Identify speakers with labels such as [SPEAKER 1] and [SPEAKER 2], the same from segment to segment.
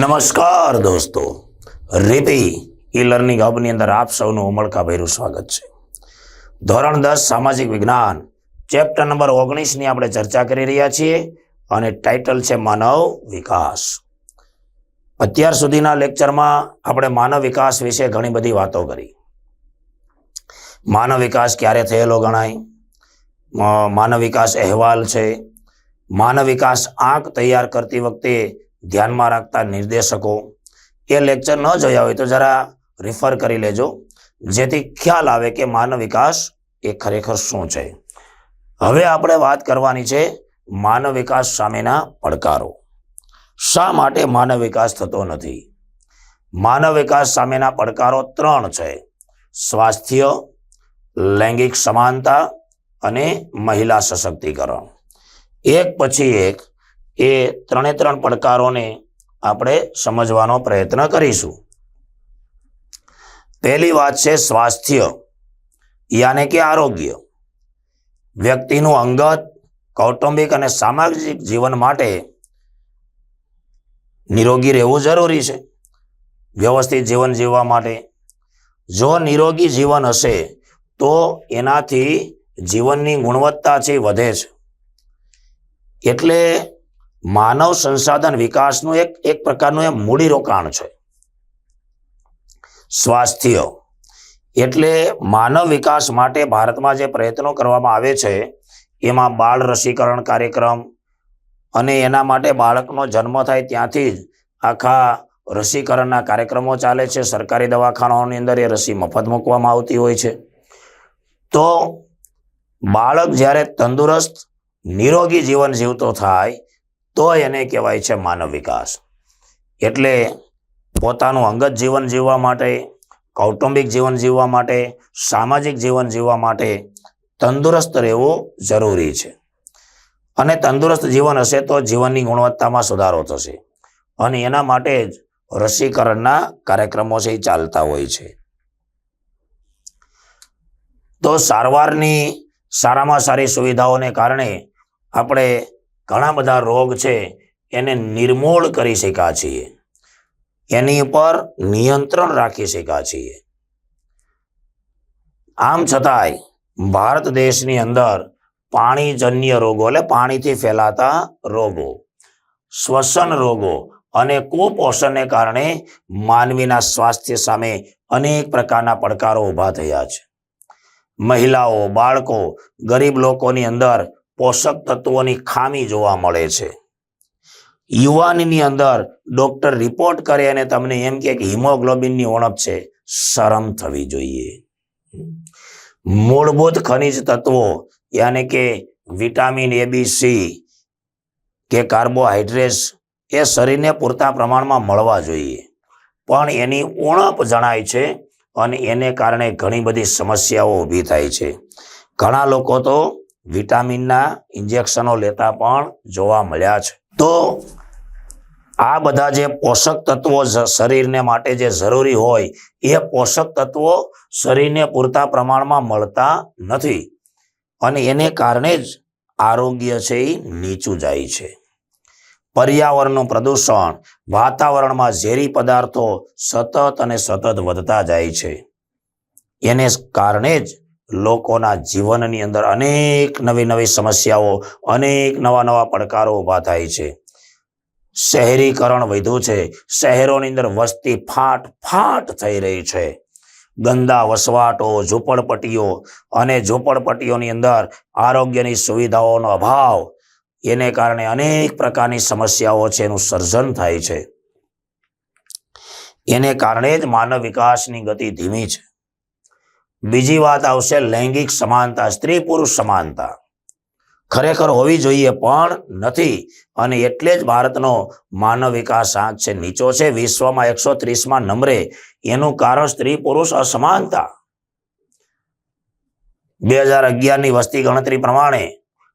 [SPEAKER 1] નમસ્કાર દોસ્તો. રીપી e learning હબની અંદર આપ સૌનું ઉમળકાભેરું સ્વાગત છે. ધોરણ દસ, સામાજિક વિજ્ઞાન. ચેપ્ટર નંબર ઓગણીસની આપણે ચર્ચા કરી રહ્યા છીએ અને ટાઇટલ છે માનવ વિકાસ. અત્યાર સુધીના લેક્ચરમાં આપણે માનવ વિકાસ વિશે ઘણી બધી વાતો કરી. માનવ વિકાસ ક્યારે થયેલો ગણાય? માનવ વિકાસ અહેવાલ છે. માનવ વિકાસ આંક તૈયાર કરતી વખતે ધ્યાનમાં રાખતા નિર્દેશકો એ લેક્ચર ન જોયા હોય તો જરા રિફર કરી લેજો, જેથી ખ્યાલ આવે કે માનવ વિકાસ એ ખરેખર શું છે. હવે આપણે વાત કરવાની છે માનવ વિકાસ સામેના પડકારો. શા માટે માનવ વિકાસ થતો નથી? માનવ વિકાસ સામેના પડકારો ત્રણ છે. સ્વાસ્થ્ય, લૈંગિક સમાનતા અને મહિલા સશક્તિકરણ. એક પછી એક એ ત્રણે ત્રણ પડકારોને આપણે સમજવાનો પ્રયત્ન કરીશું. પહેલી વાત છે સ્વાસ્થ્ય, યાને કે આરોગ્ય. વ્યક્તિનું અંગત, કૌટુંબિક અને સામાજિક જીવન માટે નિરોગી રહેવું જરૂરી છે. વ્યવસ્થિત જીવન જીવવા માટે જો નિરોગી જીવન હશે, તો એનાથી જીવનની ગુણવત્તા છે વધે છે. એટલે માનવ સંસાધન વિકાસનું એક એક પ્રકારનું એ મૂડીરોકાણ છે. સ્વાસ્થ્ય એટલે માનવ વિકાસ માટે ભારતમાં જે પ્રયત્નો કરવામાં આવે છે, એમાં બાળ રસીકરણ કાર્યક્રમ અને એના માટે બાળકનો જન્મ થાય ત્યાંથી જ આખા રસીકરણના કાર્યક્રમો ચાલે છે. સરકારી દવાખાનાઓની અંદર એ રસી મફત મૂકવામાં આવતી હોય છે. તો બાળક જ્યારે તંદુરસ્ત, નિરોગી જીવન જીવતો થાય તો એને કહેવાય છે માનવ વિકાસ. એટલે પોતાનું અંગત જીવન જીવવા માટે, કૌટુંબિક જીવન જીવવા માટે, સામાજિક જીવન જીવવા માટે તંદુરસ્ત રહેવું જરૂરી છે. અને તંદુરસ્ત જીવન હશે તો જીવનની ગુણવત્તામાં સુધારો થશે. અને એના માટે જ રસીકરણના કાર્યક્રમો છે એ ચાલતા હોય છે. તો સારવારની સારામાં સારી સુવિધાઓને કારણે આપણે ઘણા બધા રોગ છે, એને નિર્મૂળ કરી શક્યા છીએ. એની ઉપર નિયંત્રણ રાખી શક્યા છીએ. આમ છતાંય, ભારત દેશની અંદર પાણીજન્ય રોગો એટલે પાણીથી ફેલાતા રોગો, શ્વસન રોગો અને કુપોષણને કારણે માનવીના સ્વાસ્થ્ય સામે અનેક પ્રકારના પડકારો ઊભા થયા છે. મહિલાઓ, બાળકો, ગરીબ લોકોની અંદર પોષક તત્વોની ખામી જોવા મળે છે. યુવાનની અંદર ડોક્ટર રિપોર્ટ કરે અને તમને એમ કે હિમોગ્લોબિનની ઉણપ છે, શરમ થવી જોઈએ. મૂળભૂત ખનિજ તત્વો યાને કે vitamin A B C K carbohydrates એ શરીરને પૂરતા પ્રમાણમાં મળવા જોઈએ. પણ એની ઉણપ જણાય છે અને એને કારણે ઘણી બધી સમસ્યાઓ ઊભી થાય છે. ઘણા લોકો તો વિટામિનના ઇન્જેક્શનો લેતા પણ જોવા મળ્યા છે. તો આ બધા જે પોષક તત્વો શરીરને માટે જે જરૂરી હોય, એ પોષક તત્વો શરીરને પૂરતા પ્રમાણમાં મળતા નથી અને એને કારણે જ આરોગ્ય છે એ નીચું જાય છે. પર્યાવરણનું પ્રદૂષણ, વાતાવરણમાં ઝેરી પદાર્થો સતત અને સતત વધતા જાય છે. એને કારણે જ લોકોના જીવનની અંદર અનેક નવી નવી સમસ્યાઓ, અનેક નવા નવા પડકારો ઊભા થાય છે. શહેરીકરણ વધ્યું છે. શહેરોની અંદર વસ્તી ફાટ ફાટ થઈ રહી છે. ગંદા વસવાટો, ઝૂંપડપટ્ટીઓ અને ઝૂંપડપટ્ટીઓની અંદર આરોગ્યની સુવિધાઓનો અભાવ, એને કારણે અનેક પ્રકારની સમસ્યાઓ છે, એનું સર્જન થાય છે. એને કારણે જ માનવ વિકાસની ગતિ ધીમી છે. બીજી વાત આવશે લૈંગિક સમાનતા, સ્ત્રી પુરુષ સમાનતા. ખરેખર હોવી જોઈએ પણ નથી. અને એટલે જ ભારતનો માનવ વિકાસ આંક છે, નીચો છે. વિશ્વમાં એકસો ત્રીસમાં નંબરે એનું કારણ સ્ત્રી પુરુષ અસમાનતા. બે હજાર અગિયારની વસ્તી ગણતરી પ્રમાણે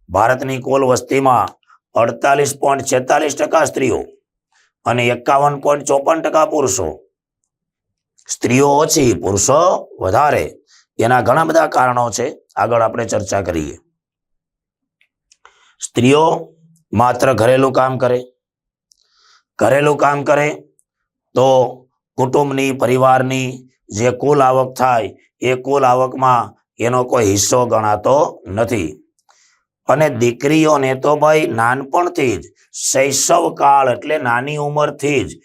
[SPEAKER 1] ભારતની કુલ વસ્તીમાં અડતાલીસ પોઈન્ટ છેતાલીસ ટકા સ્ત્રીઓ અને એકાવન પોઈન્ટ ચોપન ટકા પુરુષો. સ્ત્રીઓ ઓછી, પુરુષો વધારે. એના ઘણા બધા કારણો છે. આગળ આપણે ચર્ચા કરીએ. સ્ત્રીઓ માત્ર ઘરેલું કામ કરે. ઘરેલું કામ કરે તો કુટુંબની, પરિવારની જે કુલ આવક થાય, એ કુલ આવકમાં એનો કોઈ હિસ્સો ગણાતો નથી. અને દીકરીઓને તો ભાઈ નાનપણથી જ શૈશવ કાળ એટલે નાની ઉંમરથી જ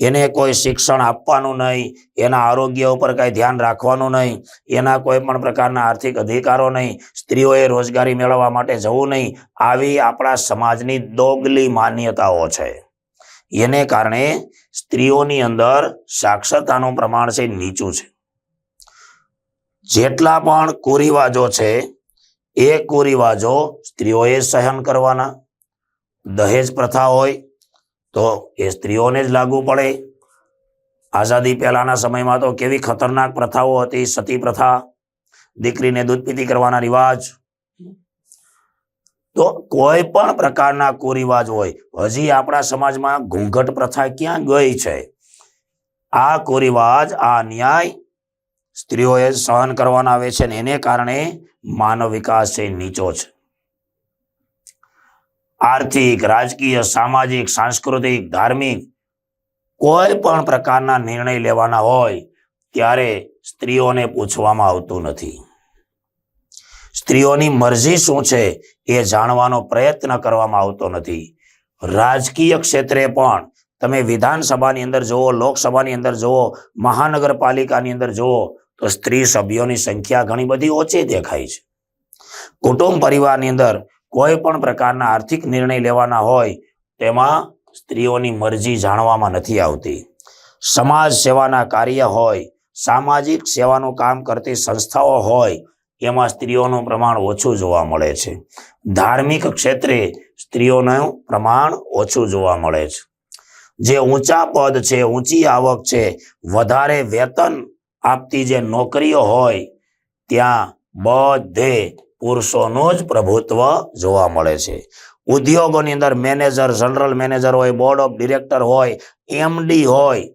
[SPEAKER 1] એને કોઈ શિક્ષણ આપવાનું નહીં, એના આરોગ્ય ઉપર કાંઈ ધ્યાન રાખવાનું નહીં, એના કોઈ પણ પ્રકારના આર્થિક અધિકારો નહીં, સ્ત્રીઓએ રોજગારી મેળવવા માટે જવું નહીં, આવી આપણા સમાજની દોગલી માન્યતાઓ છે. એને કારણે સ્ત્રીઓની અંદર સાક્ષરતાનું પ્રમાણ છે નીચું છે. જેટલા પણ કુરિવાજો છે, એ કુરિવાજો સ્ત્રીઓએ સહન કરવાના. દહેજ પ્રથા હોય તો એ સ્ત્રીઓને જ લાગુ પડે. આઝાદી પહેલાના સમયમાં તો કેવી ખતરનાક પ્રથાઓ હતી. સતી પ્રથા, દીકરીને દૂધપીતી કરવાના રિવાજ. તો કોઈ પણ પ્રકારના કુરિવાજ હોય, હજી આપણા સમાજમાં ઘૂંઘટ પ્રથા ક્યાં ગઈ છે? આ કુરિવાજ, આ ન્યાય સ્ત્રીઓએ સહન કરવાના આવે છે ને એને કારણે માનવ વિકાસ છે નીચો છે. આર્થિક, રાજકીય, સામાજિક, સાંસ્કૃતિક, ધાર્મિક કોઈ પણ પ્રકારના નિર્ણય લેવાના હોય ત્યારે સ્ત્રીઓને પૂછવામાં આવતું નથી. સ્ત્રીઓની મરજી શું છે એ જાણવાનો પ્રયત્ન કરવામાં આવતો નથી. રાજકીય ક્ષેત્રે પણ તમે વિધાનસભાની અંદર જુઓ, લોકસભાની અંદર જુઓ, મહાનગરપાલિકાની અંદર જુઓ, તો સ્ત્રી સભ્યોની સંખ્યા ઘણી બધી ઓછી દેખાય છે. કુટુંબ પરિવારની અંદર કોઈ પણ પ્રકારના આર્થિક નિર્ણય લેવાના હોય, તેમાં સ્ત્રીઓની મરજી જાણવામાં નથી આવતી. સમાજ સેવાના કાર્ય હોય, સામાજિક સેવાનું કામ કરતી સંસ્થાઓ હોય, એમાં સ્ત્રીઓનું પ્રમાણ ઓછું જોવા મળે છે. ધાર્મિક ક્ષેત્રે સ્ત્રીઓનું પ્રમાણ ઓછું જોવા મળે છે. જે ઊંચા પદ છે, ઊંચી આવક છે, વધારે વેતન આપતી જે નોકરીઓ હોય, ત્યાં બધે પુરુષોનું જ પ્રભુત્વ જોવા મળે છે. ઉદ્યોગોની અંદર મેનેજર જનરલ મેનેજર હોય બોર્ડ ઓફ ડિરેક્ટર હોય એમડી હોય,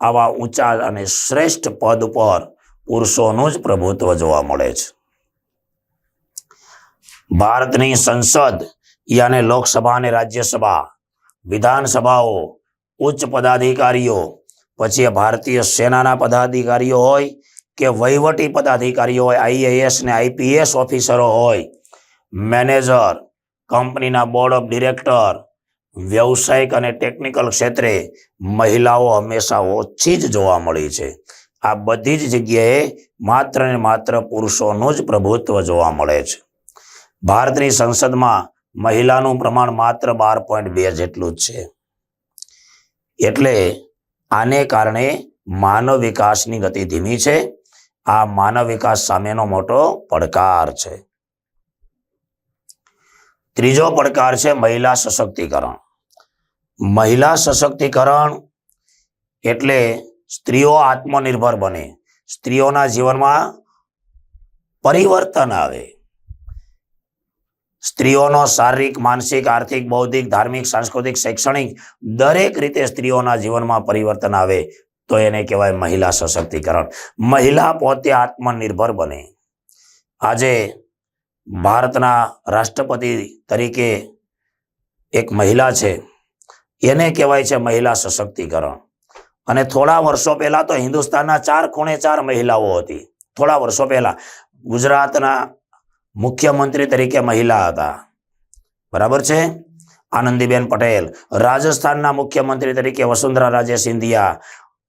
[SPEAKER 1] આવા ઊંચા અને શ્રેષ્ઠ પદ પર પુરુષોનું જ પ્રભુત્વ જોવા મળે છે. ભારતની સંસદ યાને લોકસભા અને રાજ્યસભા, વિધાનસભાઓ, ઉચ્ચ પદાધિકારીઓ, પછી ભારતીય સેનાના પદાધિકારીઓ હોય કે વહીવટી પદાધિકારીઓ હોય આઈએએસ ને આઈપીએસ ઓફિસરો હોય, મેનેજર, કંપનીના બોર્ડ ઓફ ડિરેક્ટર, વ્યવસાયિક અને ટેકનિકલ ક્ષેત્રે મહિલાઓ હંમેશા ઓછી જ જોવા મળી છે. આ બધી જ જગ્યાએ માત્ર ને માત્ર પુરુષોનું જ પ્રભુત્વ જોવા મળે છે. ભારતની સંસદમાં મહિલાનું પ્રમાણ માત્ર બાર પોઈન્ટ બે જેટલું જ છે. એટલે આને કારણે માનવ વિકાસની ગતિ ધીમી છે. આ માનવ વિકાસ સામેનો મોટો પડકાર છે. ત્રીજો પડકાર છે મહિલા સશક્તિકરણ. મહિલા સશક્તિકરણ એટલે સ્ત્રીઓ આત્મનિર્ભર બને. સ્ત્રીઓના જીવનમાં પરિવર્તન આવે. સ્ત્રીઓનો શારીરિક, માનસિક, આર્થિક, બૌદ્ધિક, ધાર્મિક, સાંસ્કૃતિક, શૈક્ષણિક દરેક રીતે સ્ત્રીઓના જીવનમાં પરિવર્તન આવે. તો એને કહેવાય મહિલા સશક્તિકરણ. મહિલા પોતે આત્મનિર્ભર બને. આજે ભારતના રાષ્ટ્રપતિ તરીકે એક મહિલા છે, એને કહેવાય છે મહિલા સશક્તિકરણ. અને થોડા વર્ષો પહેલા તો હિન્દુસ્તાનના ચાર ખૂણે ચાર મહિલાઓ હતી. થોડા વર્ષો પહેલા ગુજરાતના મુખ્યમંત્રી તરીકે મહિલા હતા. બરાબર છે? આનંદીબેન પટેલ. રાજસ્થાનના મુખ્યમંત્રી તરીકે વસુંધરા રાજે સિંધિયા.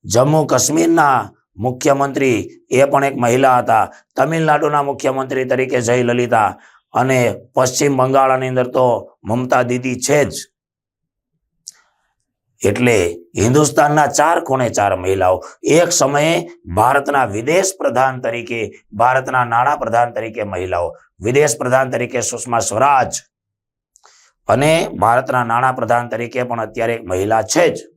[SPEAKER 1] જમ્મુ કાશ્મીરના મુખ્યમંત્રી એ પણ એક મહિલા હતા. તમિલનાડુના મુખ્યમંત્રી તરીકે જયલલિતા અને પશ્ચિમ બંગાળની અંદર તો મમતા દીદી છે જ. એટલે હિન્દુસ્તાનના ચાર ખૂણે ચાર મહિલાઓ. એક સમયે ભારતના વિદેશ પ્રધાન તરીકે, ભારતના નાણાં પ્રધાન તરીકે મહિલાઓ. વિદેશ પ્રધાન તરીકે સુષ્મા સ્વરાજ અને ભારતના નાણાં પ્રધાન તરીકે પણ અત્યારે એક મહિલા છે જ.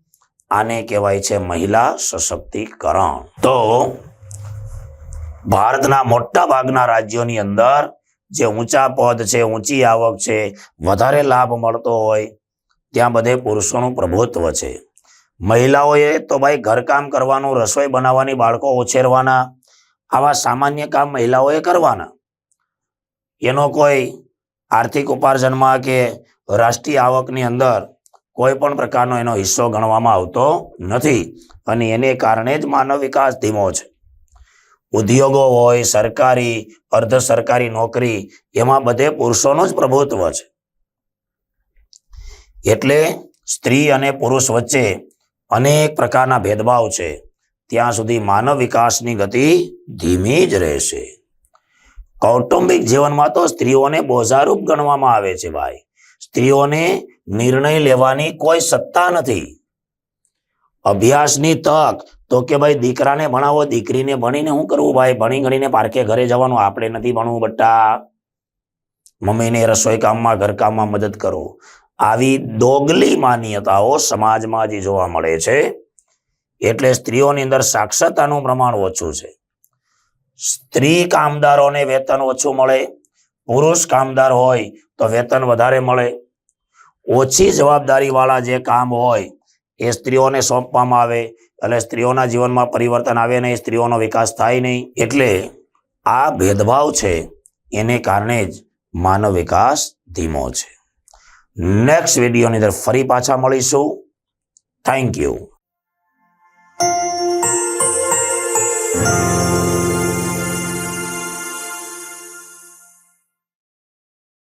[SPEAKER 1] આને કહેવાય છે મહિલા સશક્તિકરણ. તો ભારતના મોટા ભાગના રાજ્યોની અંદર જે ઊંચા પદ છે, ઊંચી આવક છે, વધારે લાભ મળતો હોય, ત્યાં બધે પુરુષોનું પ્રભુત્વ છે. મહિલાઓએ તો ભાઈ ઘરકામ કરવાનું, રસોઈ બનાવવાની, બાળકો ઉછેરવાના, આવા સામાન્ય કામ મહિલાઓએ કરવાના. એનો કોઈ આર્થિક ઉપાર્જનમાં કે રાષ્ટ્રીય આવકની અંદર કોઈ પણ પ્રકારનો એનો હિસ્સો ગણવામાં આવતો નથી અને એને કારણે જ માનવ વિકાસ ધીમો છે. ઉદ્યોગો હોય, સરકારી, અર્ધ સરકારી નોકરી, એમાં બધે પુરુષોનું જ પ્રભુત્વ છે. એટલે સ્ત્રી અને પુરુષ વચ્ચે અનેક પ્રકારના ભેદભાવ છે. ત્યાં સુધી માનવ વિકાસની ગતિ ધીમી જ રહેશે. કૌટુંબિક જીવનમાં તો સ્ત્રીઓને બોજારૂપ ગણવામાં આવે છે ભાઈ. સ્ત્રીઓને નિર્ણય લેવાની કોઈ સત્તા નથી. અભ્યાસની તક તો કે ભાઈ દીકરાને ભણાવો, દીકરીને ભણીને શું કરવું ભાઈ? ભણી ગણીને પારખે ઘરે જવાનું આપણે નથી ભણવું બટ્ટા મમ્મીને રસોઈ કામમાં ઘરકામમાં મદદ કરો. આવી દોગલી માન્યતાઓ સમાજમાં જ જોવા મળે છે. એટલે સ્ત્રીઓની અંદર સાક્ષરતાનું પ્રમાણ ઓછું છે. સ્ત્રી કામદારોને વેતન ઓછું મળે, પુરુષ કામદાર હોય તો વેતન વધારે મળે. ઓછી જવાબદારી વાળા જે કામ હોય, એ સ્ત્રીઓને સોંપવામાં આવે. એટલે સ્ત્રીઓના જીવનમાં પરિવર્તન આવે નહીં, સ્ત્રીઓનો વિકાસ થાય નહીં. એટલે આ ભેદભાવ છે, એને કારણે જ માનવ વિકાસ ધીમો છે. નેક્સ્ટ વિડીયોની અંદર ફરી પાછા મળીશું. Thank you